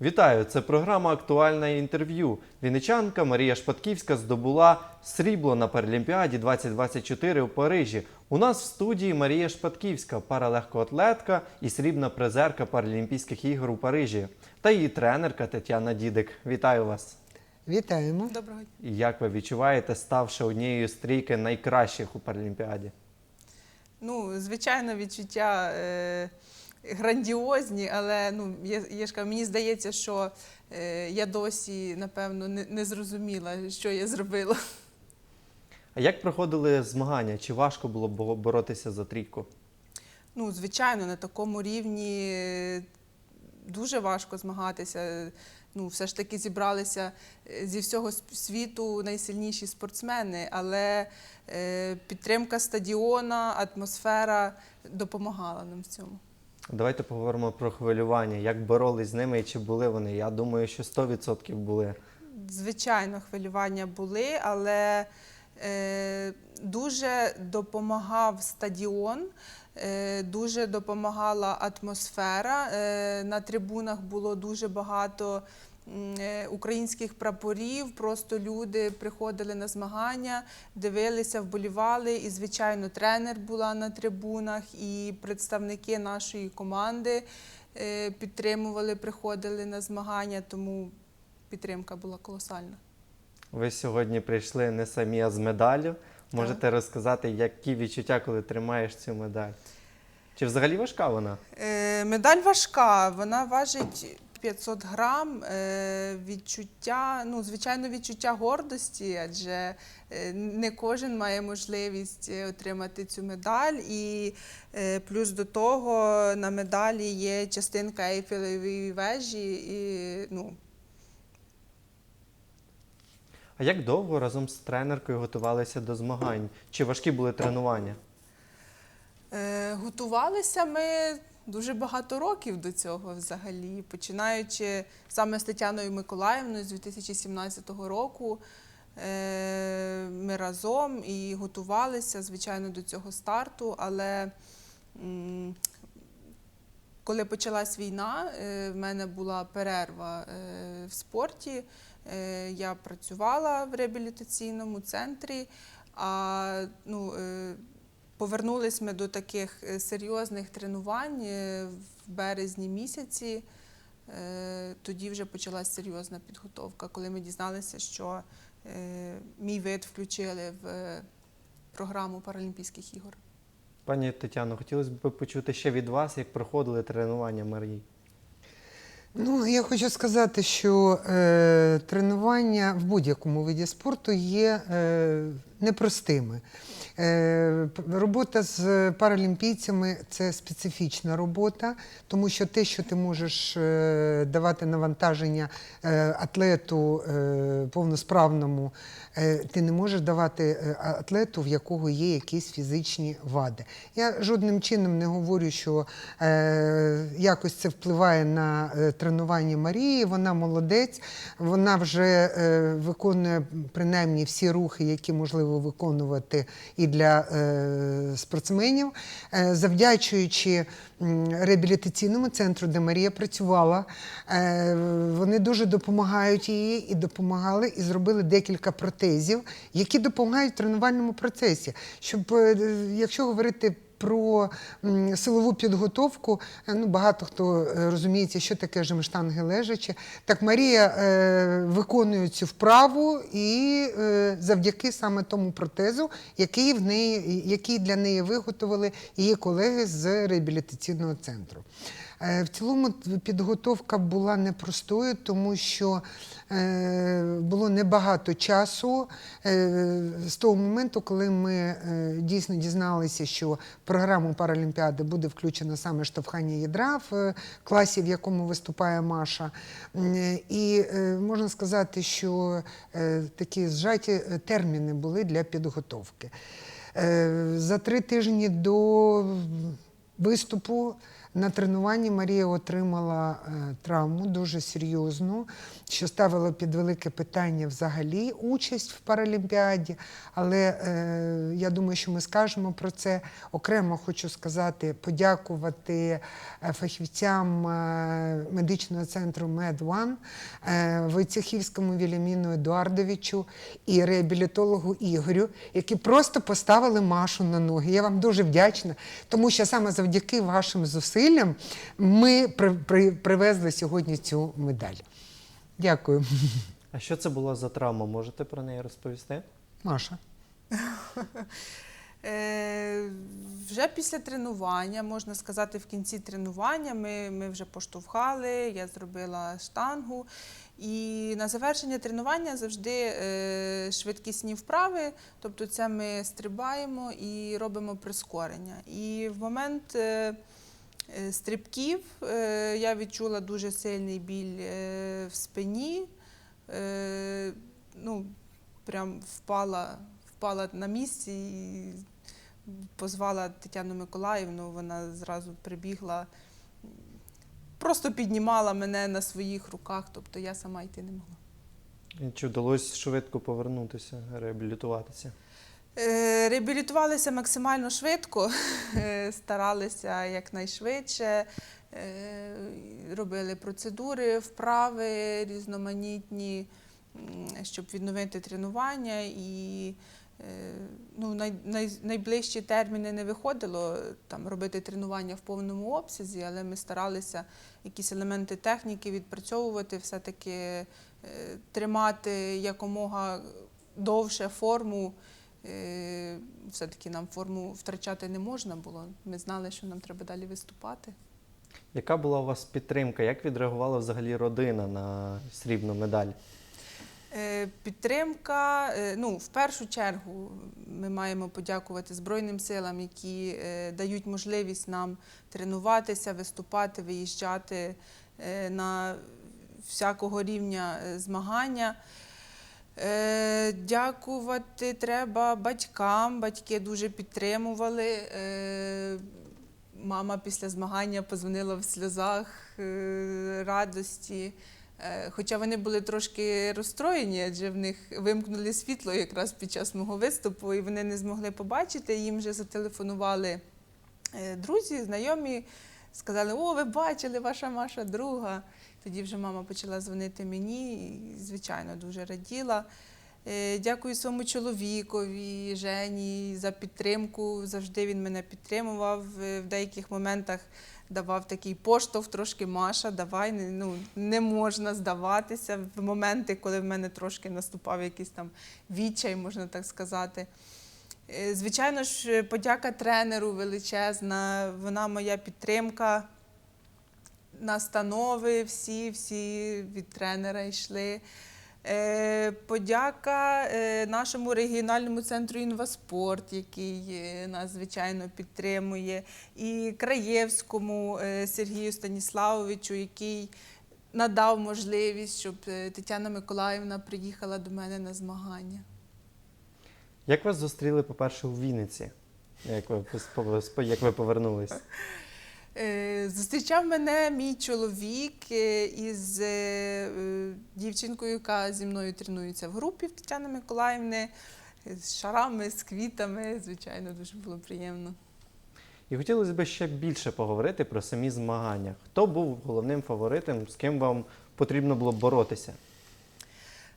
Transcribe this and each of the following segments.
Вітаю! Це програма Актуальне інтерв'ю. Вінничанка Марія Шпатківська здобула срібло на Паралімпіаді 2024 у Парижі. У нас в студії Марія Шпатківська, паралегкоатлетка і срібна призерка Паралімпійських ігор у Парижі, та її тренерка Тетяна Дідик. Вітаю вас! Вітаємо. Доброго дня. Як ви відчуваєте, ставши однією з трійки найкращих у Паралімпіаді? Ну, звичайно, відчуття е, грандіозні, але ну, я, я ж кажу, мені здається, що е, я досі, напевно, не, не зрозуміла, що я зробила. А як проходили змагання? Чи важко було бо- боротися за трійку? Ну, звичайно, на такому рівні е, дуже важко змагатися. Ну, все ж таки зібралися е, зі всього с- світу найсильніші спортсмени, але е, підтримка стадіона, атмосфера допомагала нам в цьому. Давайте поговоримо про хвилювання. Як боролись з ними і чи були вони? Я думаю, що 100% були. Звичайно, хвилювання були, але е, дуже допомагав стадіон, е, дуже допомагала атмосфера. Е, на трибунах було дуже багато українських прапорів. Просто люди приходили на змагання, дивилися, вболівали. І, звичайно, тренер була на трибунах, і представники нашої команди е, підтримували, приходили на змагання. Тому підтримка була колосальна. Ви сьогодні прийшли не самі, а з медаллю. Можете розказати, які відчуття, коли тримаєш цю медаль? Чи взагалі важка вона? Е, медаль важка, вона важить 500 грам. Е, відчуття, ну, звичайно, відчуття гордості, адже е, не кожен має можливість е, отримати цю медаль. І плюс до того на медалі є частинка Ейфелевої вежі. І, ну, А як довго разом з тренеркою готувалися до змагань? Чи важкі були тренування? Е, Готувалися ми дуже багато років до цього взагалі, починаючи саме з Тетяною Миколаївною з 2017 року. Е, Ми разом і готувалися, звичайно, до цього старту, але коли почалась війна, е, в мене була перерва е, в спорті. Я працювала в реабілітаційному центрі, а ну, Повернулись ми до таких е, серйозних тренувань е, в березні місяці. Е, Тоді вже почалася серйозна підготовка, коли ми дізналися, що мій вид включили в програму Паралімпійських ігор. Пані Тетяно, хотілося б почути ще від вас, як проходили тренування Марії. Ну, я хочу сказати, що е, тренування в будь-якому виді спорту є е, непростими. Е, робота з паралімпійцями це специфічна робота, тому що те, що ти можеш е, давати навантаження е, атлету повносправному, ти не можеш давати атлету, в якого є якісь фізичні вади. Я жодним чином не говорю, що якось це впливає на тренування Марії. Вона молодець, вона вже виконує принаймні всі рухи, які можливо виконувати і для е, спортсменів, Е, завдячуючи реабілітаційному центру, де Марія працювала. е, Вони дуже допомагають їй і допомагали, і зробили декілька протезів, які допомагають в тренувальному процесі. Щоб, якщо говорити про силову підготовку, е, ну багато хто е, розуміється, що таке жемштанги лежачі. Так Марія е, виконує цю вправу і завдяки саме тому протезу, який в неї, який для неї виготовили її колеги з реабілітаційного центру. Е, В цілому підготовка була непростою, тому що е, було небагато часу е, з того моменту, коли ми дійсно дізналися, що програму Паралімпіади буде включено саме штовхання ядра в класі, в якому виступає Маша. І можна сказати, що такі зжаті терміни були для підготовки. За три тижні до виступу На тренуванні Марія отримала е, травму дуже серйозну, що ставило під велике питання взагалі участь в Паралімпіаді. Але е, я думаю, що ми скажемо про це. Окремо хочу сказати, подякувати е, фахівцям е, медичного центру МедОне, е, Войцехівському Віліміну Едуардовичу і реабілітологу Ігорю, які просто поставили Машу на ноги. Я вам дуже вдячна, тому що саме завдяки вашим зусиллям ми при, при, привезли сьогодні цю медаль. Дякую, А що це була за травма? Можете про неї розповісти? Маша. Е, вже після тренування, можна сказати, в кінці тренування ми, ми вже поштовхали, я зробила штангу. І на завершення тренування завжди е, швидкісні вправи, тобто це ми стрибаємо і робимо прискорення. І в момент е, стрибків е, я відчула дуже сильний біль е, в спині. Е, ну, прям впала, впала на місці і позвала Тетяну Миколаївну, вона зразу прибігла, просто піднімала мене на своїх руках, тобто я сама йти не могла. Чи вдалося швидко повернутися, реабілітуватися? Е, Реабілітувалися максимально швидко, е, старалися якнайшвидше, е, робили процедури, вправи різноманітні, щоб відновити тренування. І ну, най, най, найближчі терміни не виходило там, робити тренування в повному обсязі, але ми старалися якісь елементи техніки відпрацьовувати, все-таки тримати якомога довше форму. Е, Все-таки нам форму втрачати не можна було. Ми знали, що нам треба далі виступати. Яка була у вас підтримка? Як відреагувала взагалі родина на срібну медаль? Е, Підтримка, е, ну, в першу чергу, ми маємо подякувати Збройним силам, які дають можливість нам тренуватися, виступати, виїжджати на всякого рівня змагання. Е, Дякувати треба батькам. Батьки дуже підтримували. Е, Мама після змагання позвонила в сльозах е, радості. Е, Хоча вони були трошки розстроєні, адже в них вимкнули світло якраз під час мого виступу, і вони не змогли побачити. Їм вже зателефонували е, друзі, знайомі, сказали: О, ви бачили, ваша Маша друга. Тоді вже мама почала дзвонити мені, і, звичайно, дуже раділа. Е, Дякую своєму чоловікові, Жені за підтримку. Завжди він мене підтримував. Е, В деяких моментах давав такий поштовх, трошки Маша, давай, ну, не можна здаватися в моменти, коли в мене трошки наступав якийсь там відчай, можна так сказати. Е, Звичайно ж, подяка тренеру величезна, вона моя підтримка. Настанови всі, всі від тренера йшли. Е, Подяка е, нашому регіональному центру інваспорт, який е, нас звичайно підтримує, і Краєвському Сергію Станіславовичу, який надав можливість, щоб Тетяна Миколаївна приїхала до мене на змагання. Як вас зустріли, по-перше, у Вінниці? Як ви, як ви повернулись? Е, Зустрічав мене мій чоловік е, із е, дівчинкою, яка зі мною тренується в групі в Тетяни Миколаївни, з шарами, з квітами. Звичайно, дуже було приємно. І хотілося б ще більше поговорити про самі змагання. Хто був головним фаворитом, з ким вам потрібно було боротися?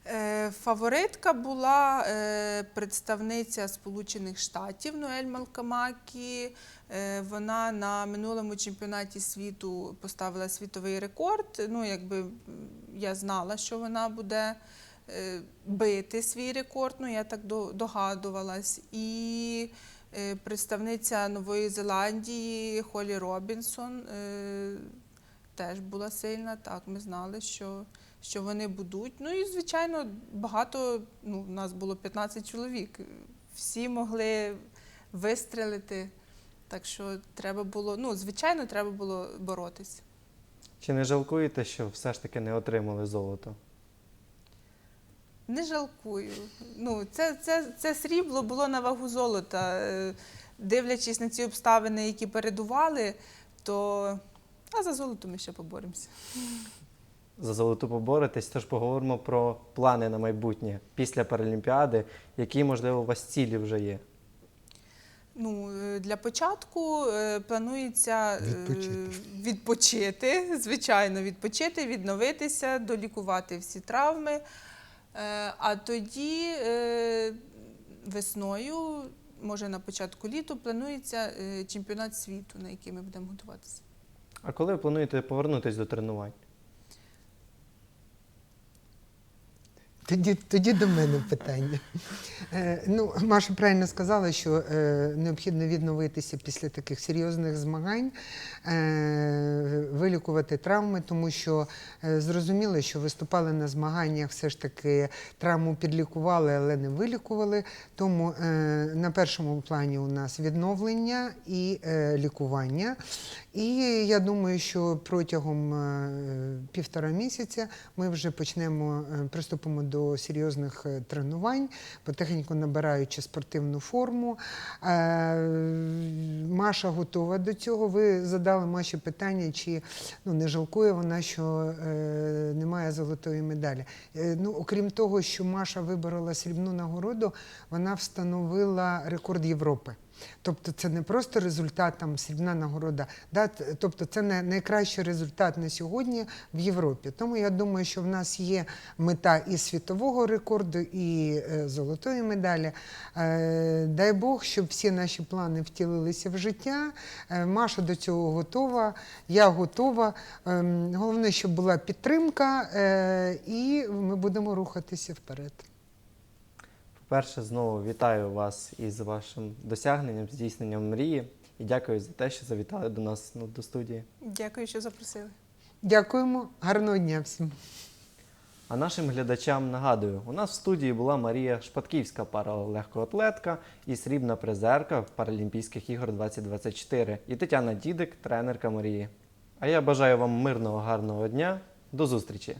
Е, Фаворитка була е, представниця Сполучених Штатів Ноель Малкамакі. Е, Вона на минулому чемпіонаті світу поставила світовий рекорд. Ну, якби я знала, що вона буде бити свій рекорд, ну я так догадувалась. І представниця Нової Зеландії Холі Робінсон теж була сильна. Так, ми знали, що що вони будуть. Ну і, звичайно, багато, ну, в нас було 15 чоловік. Всі могли вистрелити. Так що треба було, ну, звичайно, треба було боротися. Чи не жалкуєте, що все ж таки не отримали золото? Не жалкую. Ну, це, це, це срібло було на вагу золота. Е, Дивлячись на ці обставини, які передували, то А за золото ми ще поборемося. За золоту поборетесь, тож поговоримо про плани на майбутнє після Паралімпіади, які, можливо, у вас цілі вже є. Ну, е, для початку е, планується е, Відпочити. відпочити, звичайно, відпочити, відновитися, долікувати всі травми. А тоді весною, може на початку літу, планується чемпіонат світу, на який ми будемо готуватися. А коли ви плануєте повернутися до тренувань? Тоді, тоді до мене питання. Е, ну, Маша правильно сказала, що е, необхідно відновитися після таких серйозних змагань, е, вилікувати травми, тому що е, зрозуміло, що виступали на змаганнях, все ж таки травму підлікували, але не вилікували. Тому е, на першому плані у нас відновлення і е, лікування. І я думаю, що протягом е, півтора місяця ми вже почнемо е, приступимо до серйозних е, тренувань, потихеньку набираючи спортивну форму. Е, Маша готова до цього. Ви задали Маші питання, чи ну, не жалкує вона, що е, немає золотої медалі. Ну, окрім того, що Маша виборола срібну нагороду, вона встановила рекорд Європи. Тобто це не просто результат там срібна нагорода, да? тобто це найкращий результат на сьогодні в Європі. Тому я думаю, що в нас є мета і світового рекорду, і е, золотої медалі. Е, дай Бог, щоб всі наші плани втілилися в життя. Е, Маша до цього готова, я готова. Ем, головне, щоб була підтримка, і ми будемо рухатися вперед. По-перше, знову вітаю вас із вашим досягненням, здійсненням мрії і дякую за те, що завітали до нас ну, до студії. Дякую, що запросили. Дякуємо, гарного дня всім. А нашим глядачам нагадую, у нас в студії була Марія Шпатківська, паралегкоатлетка і срібна призерка в Паралімпійських ігор 2024, і Тетяна Дідик, тренерка Марії. А я бажаю вам мирного, гарного дня. До зустрічі!